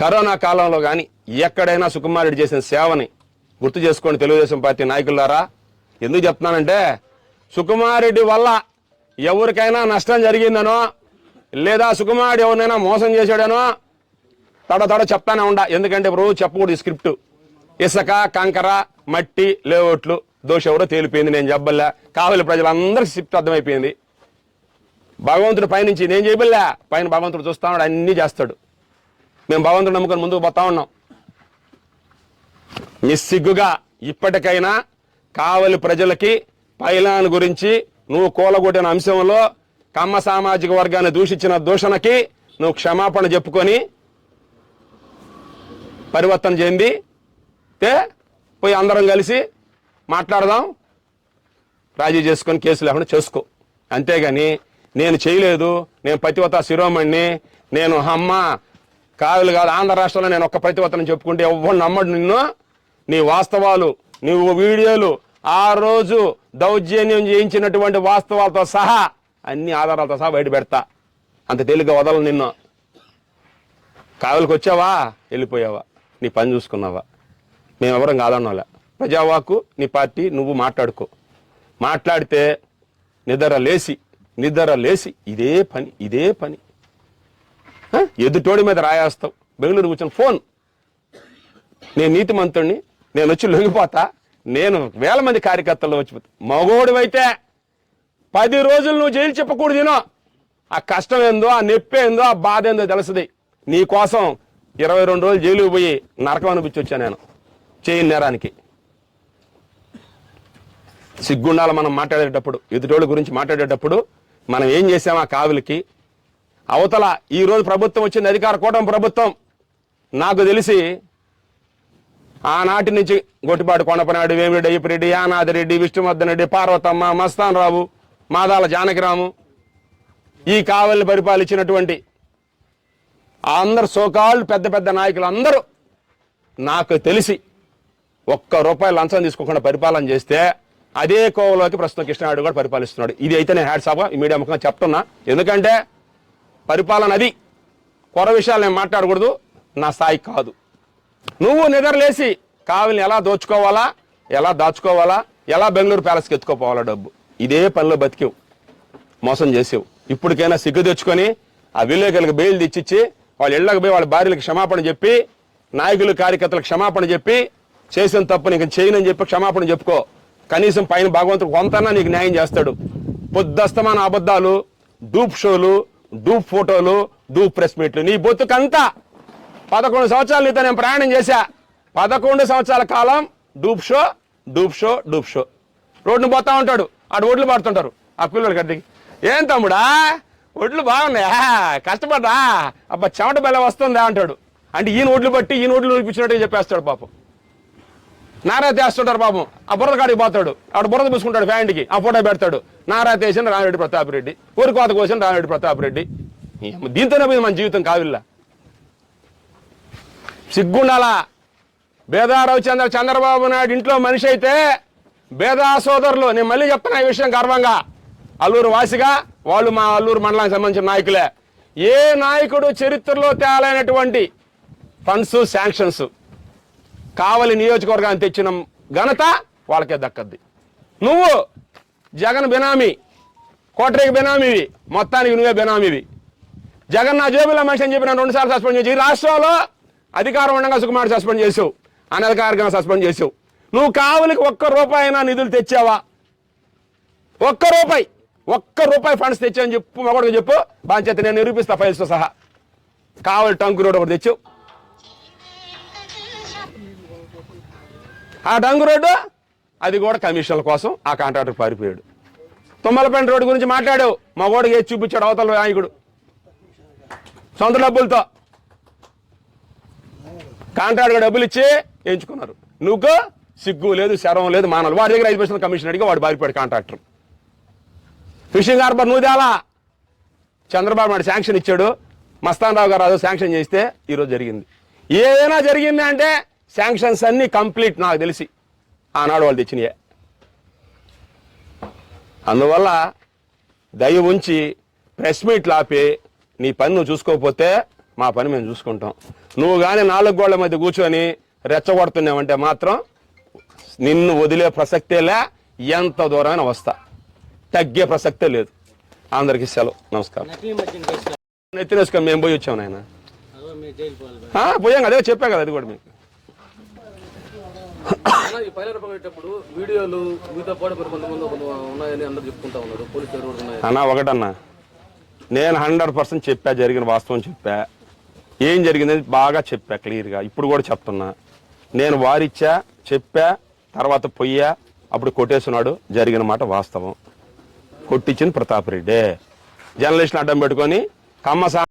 Corona కాలంలో కానీ ఎక్కడైనా సుకుమారెడ్డి చేసిన సేవని గుర్తు చేసుకోండి తెలుగుదేశం పార్టీ నాయకులారా ఎందుకు చెప్తున్నానంటే సుకుమారెడ్డి వల్ల ఎవరికైనా నష్టం జరిగిందనో లేదా సుకుమారెడ్డి ఎవరినైనా మోసం చేశాడనో తడ తడ చెప్తానే ఉండ. ఎందుకంటే ఇప్పుడు చెప్పకూడదు ఈ స్క్రిప్ట్. ఇసుక కంకర మట్టి లేఅవుట్లు దోష ఎవరో తేలిపోయింది నేను చెప్పలే కావలి ప్రజలందరికీ స్క్రిప్ట్ అర్థమైపోయింది. భగవంతుడు పైనుంచి నేను చేయబల్లా. పైన భగవంతుడు చూస్తాడు అన్నీ చేస్తాడు. మేము భగవంతుడు నమ్ముకొని ముందుకు పోతా ఉన్నాం. నిస్సిగ్గుగా ఇప్పటికైనా కావలి ప్రజలకి పైలాన్ గురించి నువ్వు కూలగొట్టిన అంశంలో కమ్మ సామాజిక వర్గాన్ని దూషించిన దూషణకి నువ్వు క్షమాపణ చెప్పుకొని పరివర్తన చెంది తే పోయి అందరం కలిసి మాట్లాడదాం. రాజీ చేసుకొని కేసు లేకుండా చేసుకో. అంతేగాని నేను చేయలేదు. నేను పతివత శిరోమణిని. నేను అమ్మ కాదులు కాదు ఆంధ్ర రాష్ట్రంలో నేను ఒక్క ప్రతివతని చెప్పుకుంటే ఎవ్వరు నమ్మడు నిన్ను. నీ వాస్తవాలు నువ్వు వీడియోలు ఆ రోజు దౌర్జన్యం చేయించినటువంటి వాస్తవాలతో సహా అన్ని ఆధారాలతో సహా బయట పెడతా. అంత తేలిగ్గా వదలను నిన్ను. కావలికి వచ్చావా? వెళ్ళిపోయావా? నీ పని చూసుకున్నావా? మేమెవరం కాదన్నోలే ప్రజావాకు నీ పార్టీ నువ్వు మాట్లాడుకో. మాట్లాడితే నిద్ర లేసి నిద్ర లేసి ఇదే పని ఇదే పని. ఎదుటోడి మీద రాయేస్తావు. బెంగళూరు కూర్చొని ఫోన్. నేను నీతిమంతుణ్ణి నేను వచ్చి లొంగిపోతా నేను వేల మంది కార్యకర్తలు వచ్చి మగోడివైతే పది రోజులు నువ్వు జైలు చెప్పకూడదు ఆ కష్టం ఏందో ఆ నొప్పి ఏందో ఆ బాధ ఏందో తెలుస్తుంది. నీ కోసం ఇరవై రెండు రోజులు జైలుకి పోయి నరకం అనిపించి వచ్చాను నేను. చేయని నేరానికి. సిగ్గుండాలి మనం మాట్లాడేటప్పుడు ఎదుటోళ్ళ గురించి మాట్లాడేటప్పుడు మనం ఏం చేసాం ఆ కావులకి? అవతల ఈరోజు ప్రభుత్వం వచ్చింది అధికార కూటమి ప్రభుత్వం. నాకు తెలిసి ఆనాటి నుంచి గొట్టిపాటి కొండపనాయుడు వేమిరెడ్డి అయ్యప్పరెడ్డి యానాదిరెడ్డి విష్ణువర్ధన్ రెడ్డి పార్వతమ్మ మస్తాన్ రావు మాదాల జానకిరాము ఈ కావలిని పరిపాలించినటువంటి అందరు సోకాళ్ళు పెద్ద పెద్ద నాయకులు అందరూ నాకు తెలిసి ఒక్క రూపాయి లంచం తీసుకోకుండా పరిపాలన చేస్తే అదే కోవలోకి ప్రస్తుతం కృష్ణారెడ్డి కూడా పరిపాలిస్తున్నాడు. ఇది అయితే నేను హ్యాట్సాప్ ఈ మీడియా ముఖంగా చెప్తున్నా. ఎందుకంటే పరిపాలన అది కొర విషయాలు నేను మాట్లాడకూడదు నా స్థాయి కాదు. నువ్వు నిద్రలేసి కావిని ఎలా దోచుకోవాలా ఎలా దాచుకోవాలా ఎలా బెంగళూరు ప్యాలెస్కి ఎత్తుకోపోవాలా డబ్బు. ఇదే పనిలో బతికేవు మోసం చేసేవు. ఇప్పటికైనా సిగ్గు తెచ్చుకొని ఆ విలేకరులకు బెయిల్ తెచ్చిచ్చి వాళ్ళ ఇళ్ళకి పోయి వాళ్ళ భార్యలకు క్షమాపణ చెప్పి నాయకులు కార్యకర్తలకు క్షమాపణ చెప్పి చేసిన తప్పు నీకు చేయనని చెప్పి క్షమాపణ చెప్పుకో. కనీసం పైన భగవంతుడు కొంతనా నీకు న్యాయం చేస్తాడు. పొద్దస్తమాన అబద్ధాలు డూప్ షోలు డూప్ ఫోటోలు డూప్ ప్రెస్ మీట్లు. నీ బొత్తుకంతా పదకొండు సంవత్సరాలు నీతో నేను ప్రయాణం చేశా. పదకొండు సంవత్సరాల కాలం డూప్ షో డూప్ షో డూప్ షో. రోడ్డును పోతా ఉంటాడు. ఆడు ఒడ్లు పడుతుంటారు. ఆ పిల్లలకి అద్దెకి ఏం తమ్ముడా? ఒడ్లు బాగున్నాయా? కష్టపడ్డా అబ్బా చెమట బెల్ల వస్తుందా? అంటాడు. అంటే ఈయన ఒడ్లు బట్టి ఈయన ఒడ్లు నడిపించినట్టు చెప్పేస్తాడు పాపం. నారా చేస్తుంటారు పాపం. ఆ బురద కాడికి పోతాడు. ఆడు బురద పూసుకుంటాడు ఫ్యాంట్కి ఆ ఫోటో పెడతాడు. నారా తీసిన రామిరెడ్డి ప్రతాప్ రెడ్డి. ఊరి కోత కోసిన రామిరెడ్డి ప్రతాప్ రెడ్డి. దీంతోనే పోయింది మన జీవితం కావిల్లా. సిగ్గుండాలా? బేదారావు చంద్ర చంద్రబాబు నాయుడు ఇంట్లో మనిషి అయితే బేదా సోదరులు. నేను మళ్ళీ చెప్తున్నా ఈ విషయం గర్వంగా. అల్లూరు వాసిగా వాళ్ళు మా అల్లూరు మండలానికి సంబంధించిన నాయకులే. ఏ నాయకుడు చరిత్రలో తేలైనటువంటి ఫండ్స్ శాంక్షన్స్ కావలి నియోజకవర్గాన్ని తెచ్చిన ఘనత వాళ్ళకే దక్కద్ది. నువ్వు జగన్ బినామీ కోటరికి బినామీవి మొత్తానికి నువ్వే బినామీవి. జగన్ నా జేబులో మనిషి అని చెప్పి నన్ను రెండుసార్లు సస్పెండ్ చేసి రాష్ట్రంలో అధికారం ఉండగా సుకుమార్ సస్పెండ్ చేసావు అనధికారికంగా సస్పెండ్ చేసావు. నువ్వు కావలికి ఒక్క రూపాయి అయినా నిధులు తెచ్చావా? ఒక్క రూపాయి ఒక్క రూపాయి ఫండ్స్ తెచ్చావని చెప్పు మగొడకు చెప్పు బాధ్యత నేను నిరూపిస్తా ఫైల్స్తో సహా. కావలి టంకు రోడ్ ఒకటి తెచ్చావు. ఆ డంగు రోడ్డు? అది కూడా కమిషన్ల కోసం ఆ కాంట్రాక్టర్ పారిపోయాడు. తుమ్మలపేట రోడ్డు గురించి మాట్లాడావు. మగోడు ఏది చూపించాడు అవతల నాయకుడు. సొంత డబ్బులతో. కాంట్రాక్ట్ డబ్బులు ఇచ్చి ఎంచుకున్నారు. నువ్వు సిగ్గు లేదు శరం లేదు మానవులు. వాడి దగ్గర ఐదు పర్సెంట్ కమిషన్ అడిగి వాడు బారిపోయాడు కాంట్రాక్టర్. ఫిషింగ్ హార్బర్ నువ్వు తేలా? చంద్రబాబు నాయుడు శాంక్షన్ ఇచ్చాడు. మస్తాన్ రావు గారు అదో శాంక్షన్ చేస్తే ఈరోజు జరిగింది. ఏదైనా జరిగింది అంటే శాంక్షన్స్ అన్ని కంప్లీట్ నాకు తెలిసి. ఆనాడు వాళ్ళు తెచ్చినాయే. అందువల్ల దయ ఉంచి ప్రెస్ మీట్లు ఆపి నీ పని నువ్వు చూసుకోకపోతే మా పని మేము చూసుకుంటాం. నువ్వు కానీ నాలుగు గోళ్ళ మధ్య కూర్చొని రెచ్చగొడుతున్నావంటే మాత్రం నిన్ను వదిలే ప్రసక్తే లే ఎంత దూరమైన వస్తా తగ్గే ప్రసక్తే లేదు. అందరికీ సెలవు. నమస్కారం. నెత్తినేసుకొని మేము పోయి వచ్చాం నాయన. పోయాం అదే చెప్పా కదా అది కూడా మీకు. ఈ పైలట్ పోయేటప్పుడు వీడియోలు మీతో పాటు మరి కొంతమంది ఉన్నాయని అందరు చెప్పుకుంటా ఉన్నారు. పోలీసు ఉన్నాయి అన్నా ఒకటన్నా. నేను హండ్రెడ్ పర్సెంట్ చెప్పా జరిగిన వాస్తవం చెప్పా. ఏం జరిగిందని బాగా చెప్పా క్లియర్గా. ఇప్పుడు కూడా చెప్తున్నా. నేను వారిచ్చా చెప్పా తర్వాత పొయ్యా అప్పుడు కొట్టేస్తున్నాడు జరిగిన మాట వాస్తవం. కొట్టించింది ప్రతాప్ రెడ్డి. జర్నలిస్ట్ని అడ్డం పెట్టుకొని కమ్మ